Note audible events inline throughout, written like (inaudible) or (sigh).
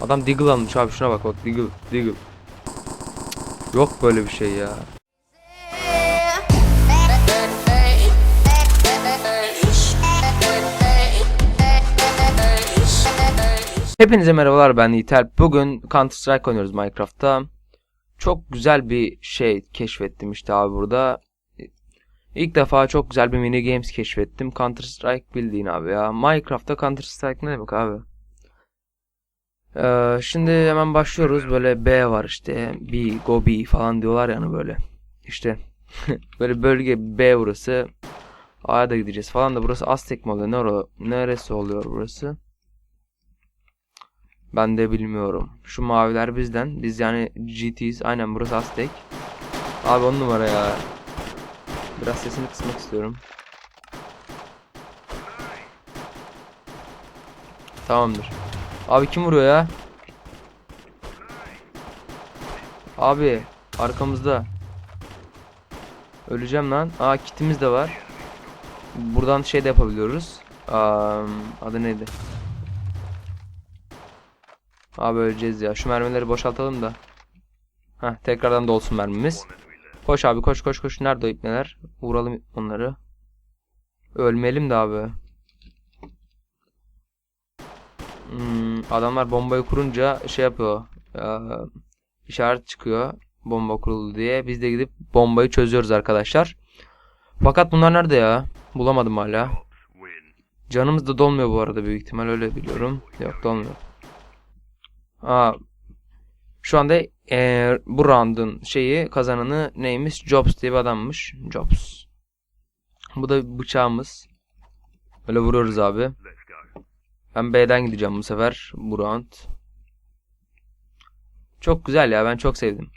Adam Deagle almış abi şuna bak bak Deagle Deagle. Yok böyle bir şey ya. Hepinize merhabalar ben Yiğiter. Bugün Counter Strike oynuyoruz Minecraft'ta. Çok güzel bir şey keşfettim işte abi burada. İlk defa çok güzel bir mini games keşfettim. Counter Strike bildiğin abi ya. Minecraft'ta Counter Strike ne demek abi? Ee, şimdi hemen başlıyoruz. Böyle B var işte. B, go B falan diyorlar yani böyle. İşte (laughs) böyle bölge B burası. A'ya da gideceğiz falan da burası Aztek mi oluyor? Nere, neresi oluyor burası? Ben de bilmiyorum. Şu maviler bizden. Biz yani GT'yiz. Aynen burası Aztek. Abi on numara ya. Biraz sesini kısmak istiyorum. Tamamdır. Abi kim vuruyor ya? Abi arkamızda. Öleceğim lan. Aa kitimiz de var. Buradan şey de yapabiliyoruz. Aa, adı neydi? Abi öleceğiz ya. Şu mermileri boşaltalım da. Heh, tekrardan dolsun mermimiz. Koş abi koş koş koş. Nerede o ipneler? Vuralım onları. Ölmeyelim de abi. Hmm, adamlar bombayı kurunca şey yapıyor. eee, işaret çıkıyor. Bomba kuruldu diye. Biz de gidip bombayı çözüyoruz arkadaşlar. Fakat bunlar nerede ya? Bulamadım hala. Canımız da dolmuyor bu arada büyük ihtimal öyle biliyorum. Yok dolmuyor. Aa, şu anda eee, bu round'un şeyi kazananı neymiş? Jobs diye bir adammış. Jobs. Bu da bıçağımız. Böyle vuruyoruz abi. Ben B'den gideceğim bu sefer. Bu round. Çok güzel ya. Ben çok sevdim.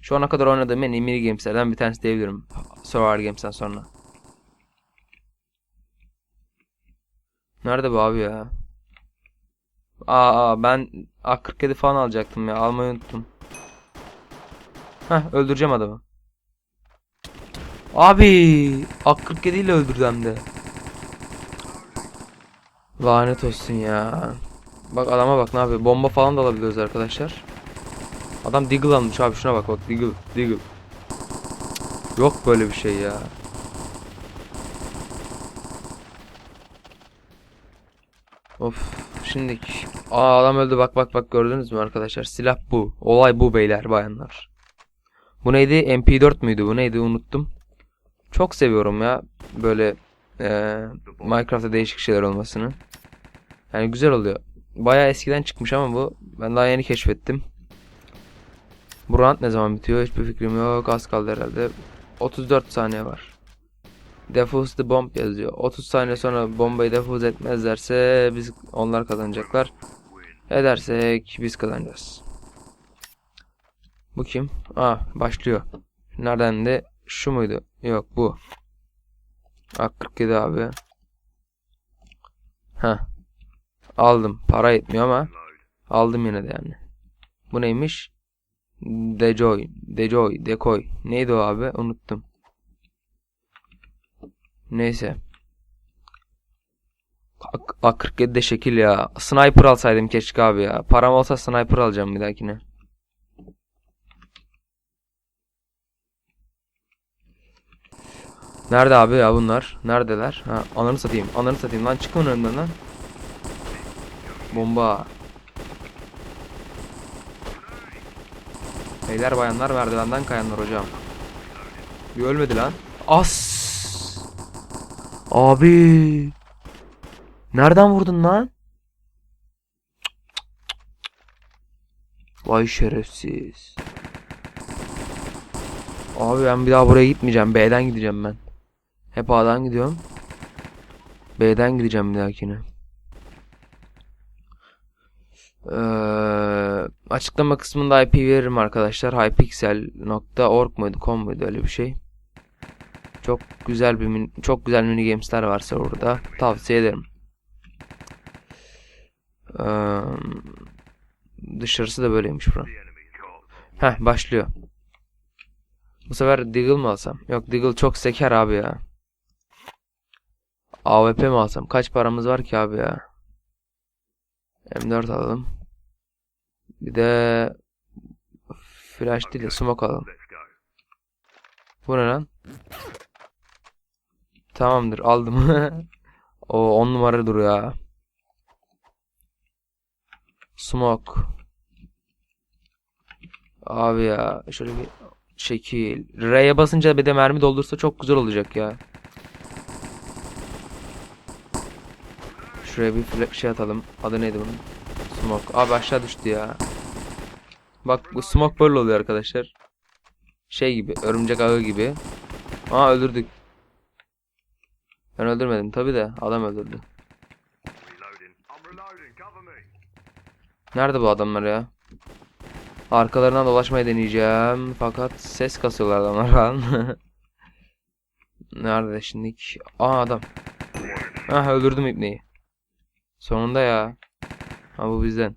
Şu ana kadar oynadığım en iyi mini gameslerden bir tanesi diyebilirim. Survivor Games'ten sonra. Nerede bu abi ya? Aa, ben A47 falan alacaktım ya. Almayı unuttum. Heh öldüreceğim adamı. Abi A47 ile öldürdü hem de. Lanet olsun ya. Bak adama bak ne yapıyor. Bomba falan da alabiliyoruz arkadaşlar. Adam Deagle almış abi şuna bak bak Deagle Deagle. Yok böyle bir şey ya. Of şimdi Aa adam öldü bak bak bak gördünüz mü arkadaşlar silah bu olay bu beyler bayanlar Bu neydi MP4 müydü bu neydi unuttum Çok seviyorum ya böyle eee Minecraft'ta değişik şeyler olmasını Yani güzel oluyor Bayağı eskiden çıkmış ama bu ben daha yeni keşfettim Bu round ne zaman bitiyor hiçbir fikrim yok az kaldı herhalde 34 saniye var Defuse the bomb yazıyor. 30 saniye sonra bombayı defuse etmezlerse biz onlar kazanacaklar. Edersek biz kazanacağız. Bu kim? Aa başlıyor. Nereden de şu muydu? Yok bu. A47 abi. Ha. Aldım. Para etmiyor ama aldım yine de yani. Bu neymiş? Dejoy, Dejoy, Decoy. Neydi o abi? Unuttum. Neyse. A- A47 de şekil ya. Sniper alsaydım keşke abi ya. Param olsa sniper alacağım bir dahakine. Nerede abi ya bunlar? Neredeler? Ha, ananı satayım. Ananı satayım lan. Çıkın önümden lan. Bomba. Beyler bayanlar merdivenden kayanlar hocam. Bir ölmedi lan. As. Abi. Nereden vurdun lan? Vay şerefsiz. Abi ben bir daha buraya gitmeyeceğim. B'den gideceğim ben. Hep A'dan gidiyorum. B'den gideceğim bir dahakine. Ee, açıklama kısmında IP veririm arkadaşlar. hypixel.org muydu, com muydu öyle bir şey. Çok güzel bir çok güzel mini games'ler varsa orada tavsiye ederim. Ee, dışarısı da böyleymiş buranın. Heh başlıyor. Bu sefer Deagle mı alsam? Yok Deagle çok seker abi ya. AWP mi alsam? Kaç paramız var ki abi ya? M4 alalım. Bir de flash değil de smoke alalım. Bu ne lan? Tamamdır aldım. (laughs) o 10 numara dur ya. Smoke. Abi ya şöyle bir şekil. R'ye basınca bir de mermi doldursa çok güzel olacak ya. Şuraya bir şey atalım. Adı neydi bunun? Smoke. Abi aşağı düştü ya. Bak bu smoke böyle oluyor arkadaşlar. Şey gibi, örümcek ağı gibi. Aa öldürdük. Ben öldürmedim tabi de adam öldürdü. Nerede bu adamlar ya? Arkalarından dolaşmaya deneyeceğim. Fakat ses kasıyorlar adamlar. (laughs) Nerede şimdi? Aa adam. Ah öldürdüm ipneyi. Sonunda ya. Ha bu bizden.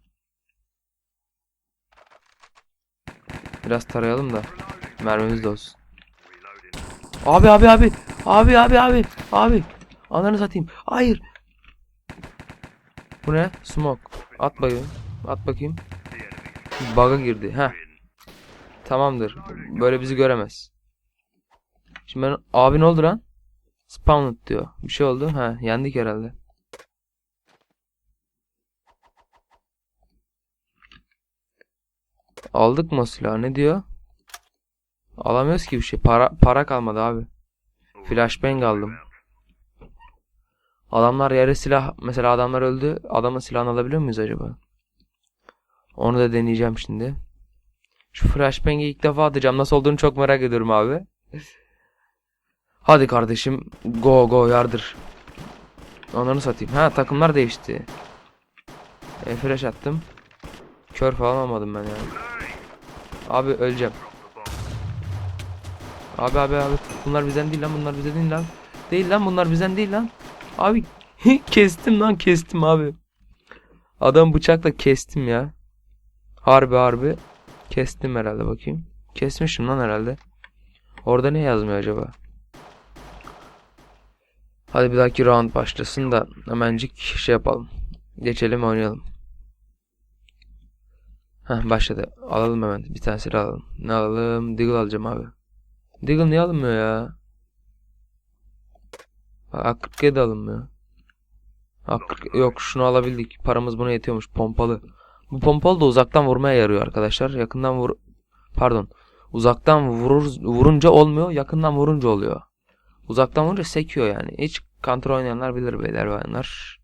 Biraz tarayalım da mermimiz de olsun. Abi abi abi. Abi abi abi. Abi. Ananı satayım. Hayır. Bu ne? Smoke. At bakayım. At bakayım. Bug'a girdi. Win. Tamamdır. Böyle bizi göremez. Şimdi ben abi ne oldu lan? Spawned diyor. Bir şey oldu. Ha, yendik herhalde. Aldık mı silahı? Ne diyor? Alamıyoruz ki bir şey. Para para kalmadı abi. Flashbang aldım. Adamlar yere silah mesela adamlar öldü. Adamın silahını alabiliyor muyuz acaba? Onu da deneyeceğim şimdi. Şu flashbang'i ilk defa atacağım. Nasıl olduğunu çok merak ediyorum abi. Hadi kardeşim. Go go yardır. Onları satayım. Ha takımlar değişti. E, flash attım. Kör falan olmadım ben yani. Abi öleceğim. Abi abi abi. Bunlar bizden değil lan. Bunlar bizden değil lan. Değil lan bunlar bizden değil lan. Abi (laughs) kestim lan kestim abi. Adam bıçakla kestim ya. Harbi harbi. Kestim herhalde bakayım. Kesmişim lan herhalde. Orada ne yazmıyor acaba? Hadi bir dahaki round başlasın da hemencik şey yapalım. Geçelim oynayalım. Heh başladı. Alalım hemen. Bir tane silah alalım. Ne alalım? Deagle alacağım abi. Deagle niye alınmıyor ya? A47 alınmıyor. A40 yok şunu alabildik. Paramız buna yetiyormuş. Pompalı. Bu pompalı da uzaktan vurmaya yarıyor arkadaşlar. Yakından vur pardon. Uzaktan vurur vurunca olmuyor, yakından vurunca oluyor. Uzaktan vurunca sekiyor yani. Hiç counter oynayanlar bilir beyler bayanlar.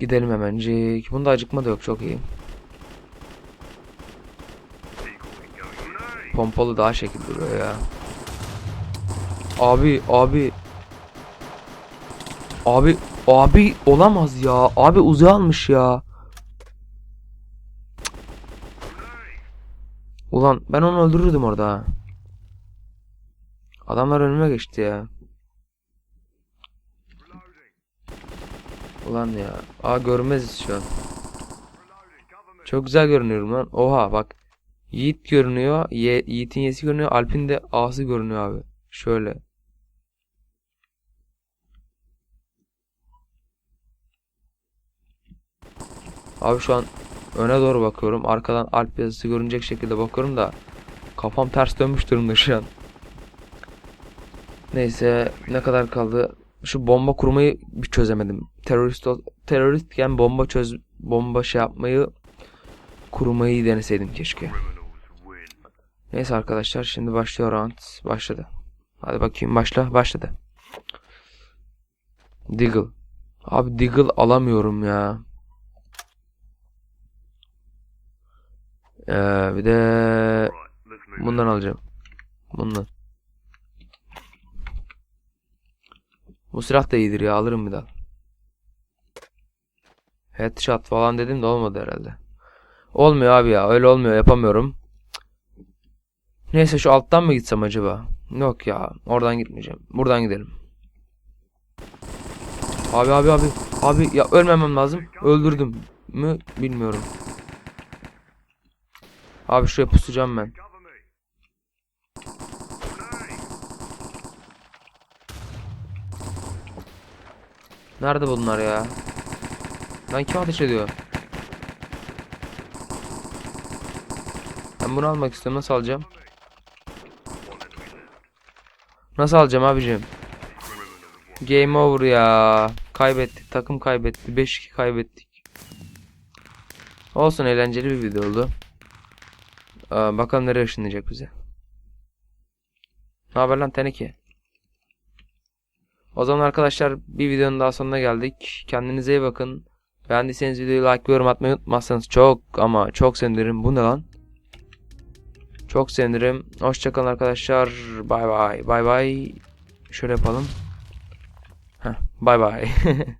Gidelim hemencik. Bunda acıkma da yok çok iyi. Pompalı daha şekil duruyor ya. Abi abi. Abi abi olamaz ya. Abi uzay almış ya. Ulan ben onu öldürürdüm orada. Adamlar önüme geçti ya. Ulan ya. Aa görmeziz şu an. Çok güzel görünüyorum lan. Oha bak. Yiğit görünüyor. Ye Yiğit'in yesi görünüyor. Alp'in de A'sı görünüyor abi. Şöyle. Abi şu an öne doğru bakıyorum. Arkadan Alp yazısı görünecek şekilde bakıyorum da kafam ters dönmüş durumda şu an. Neyse ne kadar kaldı? Şu bomba kurmayı bir çözemedim. Terörist teröristken bomba çöz bomba şey yapmayı kurmayı deneseydim keşke. Neyse arkadaşlar şimdi başlıyor round. Başladı. Hadi bakayım başla. Başladı. Deagle. Abi Deagle alamıyorum ya. Ee, bir de bundan alacağım. Bundan. Bu silah da iyidir ya alırım bir daha. Headshot falan dedim de olmadı herhalde. Olmuyor abi ya öyle olmuyor yapamıyorum. Neyse şu alttan mı gitsem acaba? Yok ya oradan gitmeyeceğim. Buradan gidelim. Abi abi abi. Abi ya ölmemem lazım. Öldürdüm mü bilmiyorum. Abi şuraya pusacağım ben. Nerede bunlar ya? Lan kim ateş ediyor? Ben bunu almak istiyorum. Nasıl alacağım? Nasıl alacağım abicim? Game over ya. Kaybettik. Takım kaybetti. 5-2 kaybettik. Olsun eğlenceli bir video oldu. Aa, bakalım nereye ışınlayacak bize. Ne haber lan teneke? O zaman arkadaşlar bir videonun daha sonuna geldik. Kendinize iyi bakın. Beğendiyseniz videoyu like ve yorum atmayı unutmazsanız çok ama çok sevinirim. Bu ne lan? Çok sevinirim. Hoşçakalın arkadaşlar. Bay bay. Bay bay. Şöyle yapalım. Heh, bay bay. (laughs)